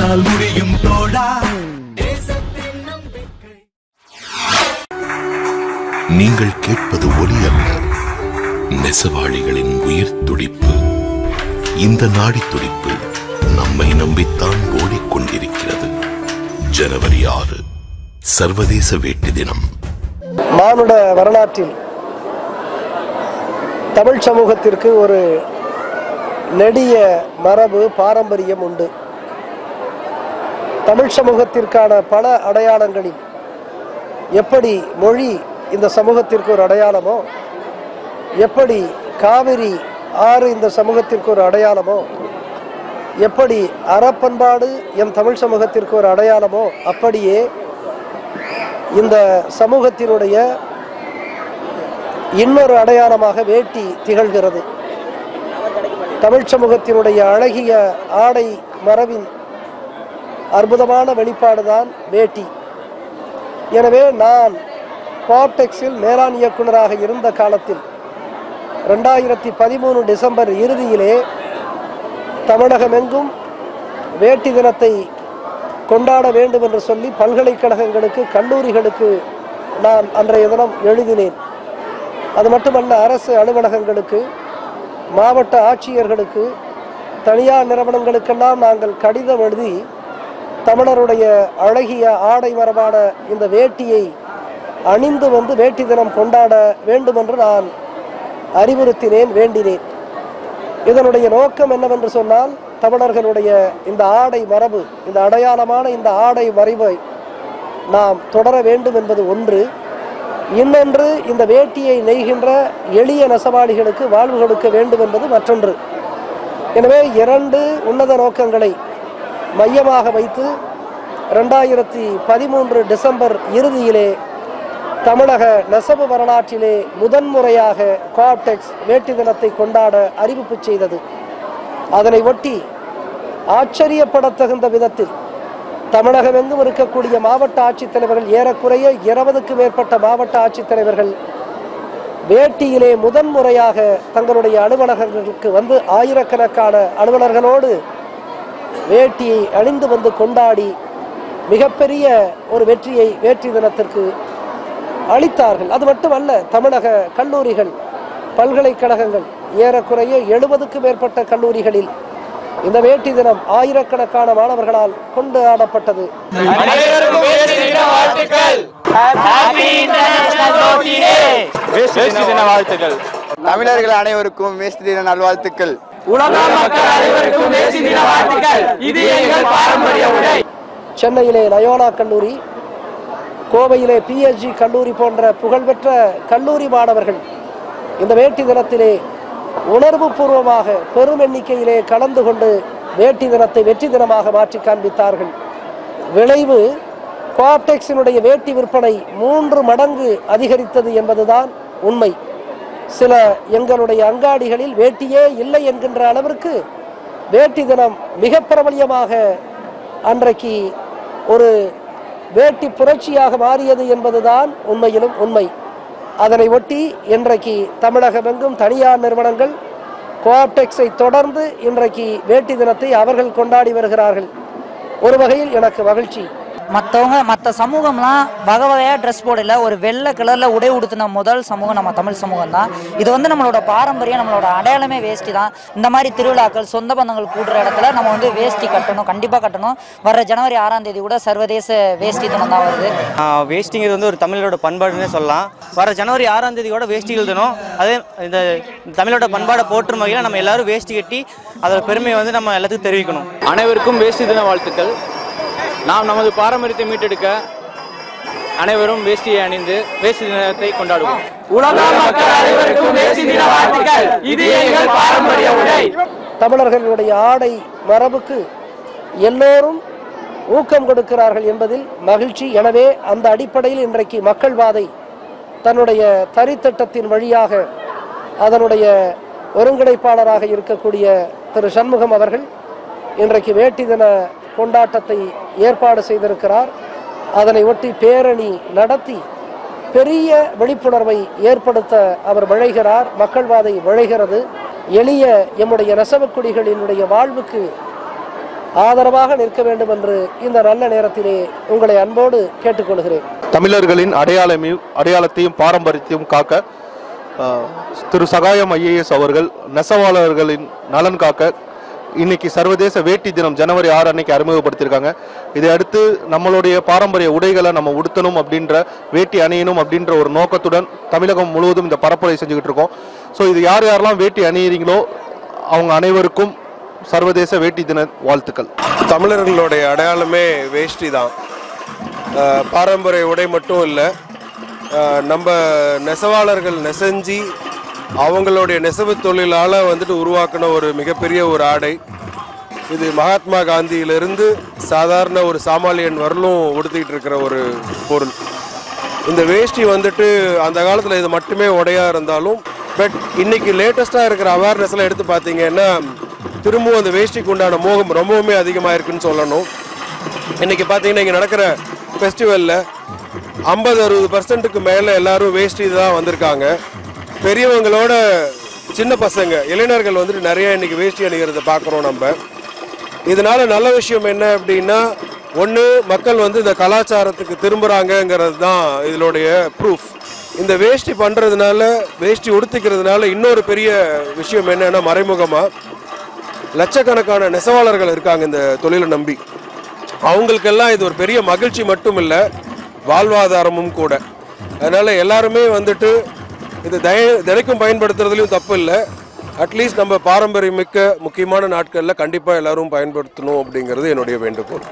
உன்னால் முடியும் தோழா நீங்கள் கேட்பது ஒலி அல்ல. நெசவாளிகளின் உயிர் துடிப்பு. இந்த நாடி துடிப்பு நம்மை நம்பித்தான் ஓடிக்கொண்டிருக்கிறது. ஜனவரி ஆறு சர்வதேச வேட்டி தினம். மானுட வரலாற்றில் தமிழ் சமூகத்திற்கு ஒரு நெடிய மரபு பாரம்பரியம் உண்டு. தமிழ் சமூகத்திற்கான பல அடையாளங்களில் எப்படி மொழி இந்த சமூகத்திற்கு ஒரு அடையாளமோ எப்படி காவிரி ஆறு இந்த சமூகத்திற்கு ஒரு அடையாளமோ எப்படி அறப்பண்பாடு எம் தமிழ் சமூகத்திற்கு ஒரு அடையாளமோ அப்படியே இந்த சமூகத்தினுடைய இன்னொரு அடையாளமாக வேட்டி திகழ்கிறது. தமிழ் சமூகத்தினுடைய அழகிய ஆடை மரபின் அற்புதமான வெளிப்பாடு தான் வேட்டி. எனவே நான் கோப்டெக்ஸில் மேலாண் இயக்குனராக இருந்த காலத்தில் ரெண்டாயிரத்தி பதிமூணு டிசம்பர் இறுதியிலே தமிழகமெங்கும் வேட்டி தினத்தை கொண்டாட வேண்டும் என்று சொல்லி பல்கலைக்கழகங்களுக்கு கல்லூரிகளுக்கு நான் அன்றைய தினம் எழுதினேன். அது மட்டுமல்ல அரசு அலுவலகங்களுக்கு மாவட்ட ஆட்சியர்களுக்கு தனியார் நிறுவனங்களுக்கெல்லாம் நாங்கள் கடிதம் எழுதி தமிழருடைய அழகிய ஆடை மரபான இந்த வேட்டியை அணிந்து வந்து வேட்டி தினம் கொண்டாட வேண்டும் என்று நான் அறிவுறுத்தினேன் வேண்டினேன். இதனுடைய நோக்கம் என்னவென்று சொன்னால் தமிழர்களுடைய இந்த ஆடை மரபு இந்த அடையாளமான இந்த ஆடை மறைவை நாம் தொடர வேண்டும் என்பது ஒன்று. இன்னொன்று இந்த வேட்டியை நெய்கின்ற எளிய நெசவாளிகளுக்கு வாழ்வு கொடுக்க வேண்டும் என்பது மற்றொன்று. எனவே இரண்டு உன்னத நோக்கங்களை மையமாக வைத்து ரெண்டாயிரத்தி பதிமூன்று டிசம்பர் இறுதியிலே தமிழக நெசவு வரலாற்றிலே முதன்முறையாக கோஆப்டெக்ஸ் வேட்டி தினத்தை கொண்டாட அறிவிப்பு செய்தது. அதனை ஒட்டி ஆச்சரியப்படத்தகுந்த விதத்தில் தமிழகமெங்கும் இருக்கக்கூடிய மாவட்ட ஆட்சித்தலைவர்கள் ஏறக்குறைய இருபதுக்கு மேற்பட்ட மாவட்ட ஆட்சித்தலைவர்கள் வேட்டியிலே முதன்முறையாக தங்களுடைய அலுவலகங்களுக்கு வந்து ஆயிரக்கணக்கான அலுவலர்களோடு வேட்டியை அணிந்து வந்து கொண்டாடி மிகப்பெரிய ஒரு வெற்றியை வேட்டி தினத்திற்கு அளித்தார்கள். அது மட்டுமல்ல தமிழக கல்லூரிகள் பல்கலைக்கழகங்கள் ஏறக்குறைய எழுபதுக்கு மேற்பட்ட கல்லூரிகளில் இந்த வேட்டி தினம் ஆயிரக்கணக்கான மாணவர்களால் கொண்டாடப்பட்டது வேஷ்டி தின உலக மக்கள் அனைவருக்கும் தேசிய தின நல்வாழ்த்துக்கள் சென்னையிலே லயோலா கல்லூரி கோவையிலே பிஎஸ்ஜி கல்லூரி போன்ற புகழ்பெற்ற கல்லூரி மாணவர்கள் இந்த வேட்டி தினத்திலே உணர்வு பூர்வமாக பெரும் எண்ணிக்கையிலே கலந்து கொண்டு வேட்டி தினத்தை வெற்றி தினமாக மாற்றி காண்பித்தார்கள். விளைவு கோஆப்டெக்ஸினுடைய வேட்டி விற்பனை மூன்று மடங்கு அதிகரித்தது என்பதுதான் உண்மை. சில எங்களுடைய அங்காடிகளில் வேட்டியே இல்லை என்கின்ற அளவிற்கு வேட்டி தினம் மிக பிரபலியமாக அன்றைக்கு ஒரு வேட்டி புரட்சியாக மாறியது என்பதுதான் உண்மையிலும் உண்மை. அதனை ஒட்டி இன்றைக்கு தமிழகமெங்கும் தனியார் நிறுவனங்கள் கோஆப்டெக்ஸை தொடர்ந்து இன்றைக்கு வேட்டி தினத்தை அவர்கள் கொண்டாடி வருகிறார்கள். ஒரு வகையில் எனக்கு மகிழ்ச்சி. மற்றவங்க மற்ற சமூகம்லாம் வகை வகையாக ட்ரெஸ் போடல ஒரு வெள்ளை கலரில் உடை உடுத்தின முதல் சமூகம் நம்ம தமிழ் சமூகம் தான் இது வந்து நம்மளோட பாரம்பரியம் நம்மளோட அடையாளமே வேஷ்டி தான். இந்த மாதிரி திருவிழாக்கள் சொந்த பந்தங்கள் கூடுற இடத்துல நம்ம வந்து வேஷ்டி கட்டணும் கண்டிப்பாக கட்டணும். வர ஜனவரி ஆறாம் தேதி கூட சர்வதேச வேஷ்டி தினம் தான் வருது. வேஷ்டிங்கிறது வந்து ஒரு தமிழோட பண்பாடுன்னே சொல்லலாம். வர ஜனவரி ஆறாம் தேதியோட வேஷ்டிகள் தினம். அதே இந்த தமிழோட பண்பாடை போற்றும் வகையில் நம்ம எல்லாரும் வேஷ்டி கட்டி அதோட பெருமையை வந்து நம்ம எல்லாத்துக்கும் தெரிவிக்கணும். அனைவருக்கும் வேஷ்டி தின வாழ்த்துக்கள். நாம் நமது பாரம்பரியத்தை மீட்டெடுக்க அனைவரும் வேஷ்டியை அணிந்து வேஷ்டி தினத்தை கொண்டாடுவோம். தமிழர்களுடைய ஆடை மரபுக்கு எல்லோரும் ஊக்கம் கொடுக்கிறார்கள் என்பதில் மகிழ்ச்சி. எனவே அந்த அடிப்படையில் இன்றைக்கு மக்கள் வாதை தன்னுடைய தரித்திட்டத்தின் வழியாக அதனுடைய ஒருங்கிணைப்பாளராக இருக்கக்கூடிய திரு சண்முகம் அவர்கள் இன்றைக்கு வேட்டி தின கொண்டாட்டத்தை ஏற்பாடு செய்திருக்கிறார். அதனை ஒட்டி பேரணி நடத்தி பெரிய விழிப்புணர்வை ஏற்படுத்த அவர் விழைகிறார். மக்கள்வாதை விழைகிறது. எளிய எம்முடைய நெசவுக்குடிகளினுடைய வாழ்வுக்கு ஆதரவாக நிற்க வேண்டும் என்று இந்த நல்ல நேரத்திலே உங்களை அன்போடு கேட்டுக்கொள்கிறேன். தமிழர்களின் அடையாளமையும் அடையாளத்தையும் பாரம்பரியத்தையும் காக்க திரு சகாயம் ஐஏஎஸ் அவர்கள் நெசவாளர்களின் நலன் காக்க இன்னைக்கு சர்வதேச வேட்டி தினம் ஜனவரி ஆறு அன்னைக்கு அறிமுகப்படுத்தியிருக்காங்க. இதை அடுத்து நம்மளுடைய பாரம்பரிய உடைகளை நம்ம உடுத்தணும் அப்படின்ற வேட்டி அணியணும் அப்படின்ற ஒரு நோக்கத்துடன் தமிழகம் முழுவதும் இந்த பரப்புரை செஞ்சுக்கிட்டு இருக்கோம். ஸோ இது யார் யாரெல்லாம் வேட்டி அணியிறீங்களோ அவங்க அனைவருக்கும் சர்வதேச வேட்டி தின வாழ்த்துக்கள். தமிழர்களுடைய அடையாளமே வேஷ்டி தான். பாரம்பரிய உடை மட்டும் இல்லை நம்ம நெசவாளர்கள் நெசஞ்சி அவங்களுடைய நெசவு தொழிலால் வந்துட்டு உருவாக்கின ஒரு மிகப்பெரிய ஒரு ஆடை. இது மகாத்மா காந்தியிலிருந்து சாதாரண ஒரு சாமானியன் வரலும் உடுத்திக்கிட்டு இருக்கிற ஒரு பொருள். இந்த வேஷ்டி வந்துட்டு அந்த காலத்தில் இது மட்டுமே உடையா இருந்தாலும் பட் இன்னைக்கு லேட்டஸ்ட்டாக இருக்கிற அவேர்னஸ்லாம் எடுத்து பார்த்தீங்கன்னா திரும்பவும் அந்த வேஷ்டிக்கு உண்டான மோகம் ரொம்பவுமே அதிகமாக இருக்குன்னு சொல்லணும். இன்னைக்கு பார்த்தீங்கன்னா இங்கே நடக்கிற ஃபெஸ்டிவலில் ஐம்பது அறுபது பர்சன்ட்டுக்கு மேலே எல்லாரும் வேஷ்டி தான் வந்திருக்காங்க. பெரியவங்களோட சின்ன பசங்க இளைஞர்கள் வந்துட்டு நிறைய இன்னைக்கு வேஷ்டி அணிகிறத பார்க்குறோம் நம்ம. இதனால நல்ல விஷயம் என்ன அப்படின்னா ஒன்று மக்கள் வந்து இந்த கலாச்சாரத்துக்கு திரும்புகிறாங்கங்கிறது தான் இதனுடைய ப்ரூஃப் இந்த வேஷ்டி பண்ணுறதுனால வேஷ்டி உடுத்திக்கிறதுனால இன்னொரு பெரிய விஷயம் என்னென்னா மறைமுகமாக லட்சக்கணக்கான நெசவாளர்கள் இருக்காங்க இந்த தொழிலை நம்பி. அவங்களுக்கெல்லாம் இது ஒரு பெரிய மகிழ்ச்சி மட்டும் இல்லை வாழ்வாதாரமும் கூட. அதனால் எல்லாருமே வந்துட்டு இது தய தினைக்கும் பயன்படுத்துறதுலையும் தப்பு இல்லை அட்லீஸ்ட் நம்ம பாரம்பரியமிக்க முக்கியமான நாட்களில் கண்டிப்பாக எல்லாரும் பயன்படுத்தணும் அப்படிங்கிறது என்னுடைய வேண்டுகோள்.